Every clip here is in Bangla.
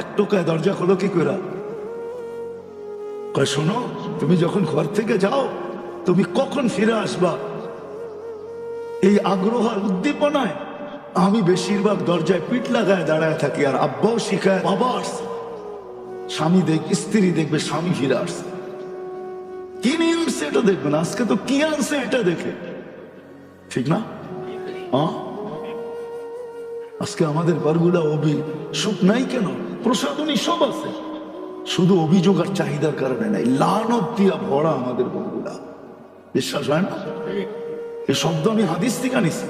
এক টোকায় দরজা খোলো কি করে শোনো, তুমি যখন ঘর থেকে যাও, তুমি কখন ফিরে আসবা? এই আগ্রহ আর উদ্দীপনায় আমি বেশিরভাগ দরজায় পিঠ লাগায় দাঁড়ায় থাকি আর আব্বাও শিখায়, বাবা আসছে। স্বামী দেখ, স্ত্রী দেখবে, স্বামী ফিরে আসছে। কি আসছে এটা দেখবে না? আজকে তো কি আনছে এটা দেখে? ঠিক না? আজকে আমাদের বারগুলা অভি সুখ নাই কেন? প্রসাদনী সব আছে। শুধু অভিযোগ আর চাহিদার কারণে নাই, লানত দিয়া ভরা আমাদের বরগুলা বিশ্বাস হয় না? এ শব্দ আমি হাদিস থেকে আনিছি।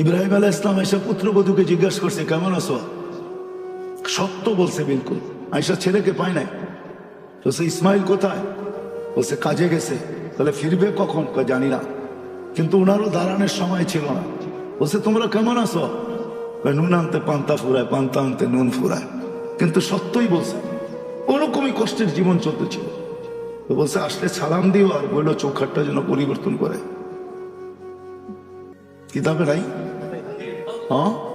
ইব্রাহিম আলাহ ইসলাম এসে পুত্রবধূকে জিজ্ঞাসা করছে, কেমন আছো? সত্য বলছে বিলকুল। আয়সা ছেলেকে পায় নাই। বলছে, ইসমাইল কোথায়? বলছে, কাজে গেছে। তাহলে ফিরবে কখন? জানি না। কিন্তু ওনারও দাঁড়ানোর সময় ছিল না। বলছে, তোমরা কেমন আছো? নুন আনতে পান্তা ফুরায় পান্তা আনতে নুন ফুরায়। কিন্তু সত্যই বলছে ওরকমই কষ্টের জীবন চলতেছিল। তো বলছে, আসলে সালাম দিও আর বলল চৌখাটটা যেন পরিবর্তন করে। কিতাবে নাই হ্যাঁ?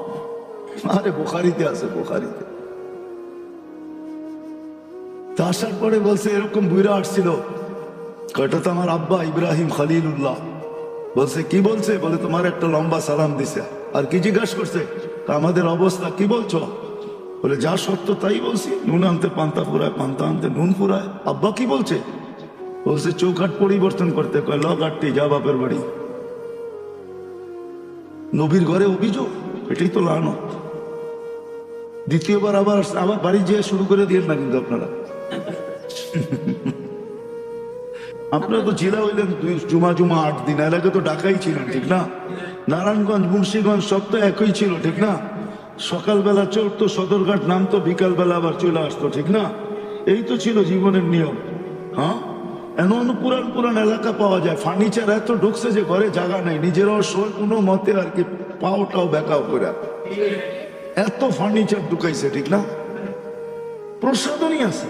আরে, বোখারিতে আছে, বোখারিতে। তা আসার পরে বলছে, এরকম বুইরা আসছিল। কয়টা তো আমার আব্বা, ইব্রাহিম খালিলুল্লাহ। বলছে, কি বলছে? বলে, তোমার একটা লম্বা সালাম দিছে। আর কি জিজ্ঞাসা করছে? তা আমাদের অবস্থা কি বলছো? বলে, যা সত্য তাই বলছি। নুন আনতে, পান্তা ফুরায় পান্তা আনতে, নুন ফুরায় আব্বা কি বলছে? বলছে চৌকাট পরিবর্তন করতে কয় ল গাঠটি যা বাপের বাড়ি। নবীর ঘরে অভিযোগ, এটাই তো লানত। দ্বিতীয়বার আবার আবার বাড়ি যেয়ে শুরু করে দিয়ে না কিন্তু আপনারা। আপনারা তো জেলা হইলেন জুমা জুমা আট দিন আগে তো ঢাকাই ছিলেন, ঠিক না? নারায়ণগঞ্জ, মুন্সীগঞ্জ সব তো একই ছিল, ঠিক না? সকালবেলা চড়তো সদরঘাট নামতো বিকালবেলা আবার চলে আসতো, ঠিক না? এই তো ছিল জীবনের নিয়ম হ্যাঁ? এমন পুরান পুরান এলাকা পাওয়া যায়, ফার্নিচার এত ঢুকছে যে ঘরে জায়গা নেই নিজেরাও শোয় কোনো মতে আর কি পাওটাও বেকাও করে এত ফার্নিচার ঢুকাইছে, ঠিক না? প্রসাদনই আছে।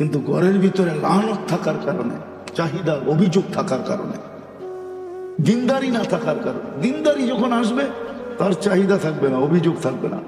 কিন্তু ঘরের ভিতরে লানত থাকার কারণে, চাহিদা, অভিযোগ থাকার কারণে, দিনদারি না থাকার কারণে, দিনদারি যখন আসবে, তার চাহিদা থাকবে না, অভিযোগ থাকবে না।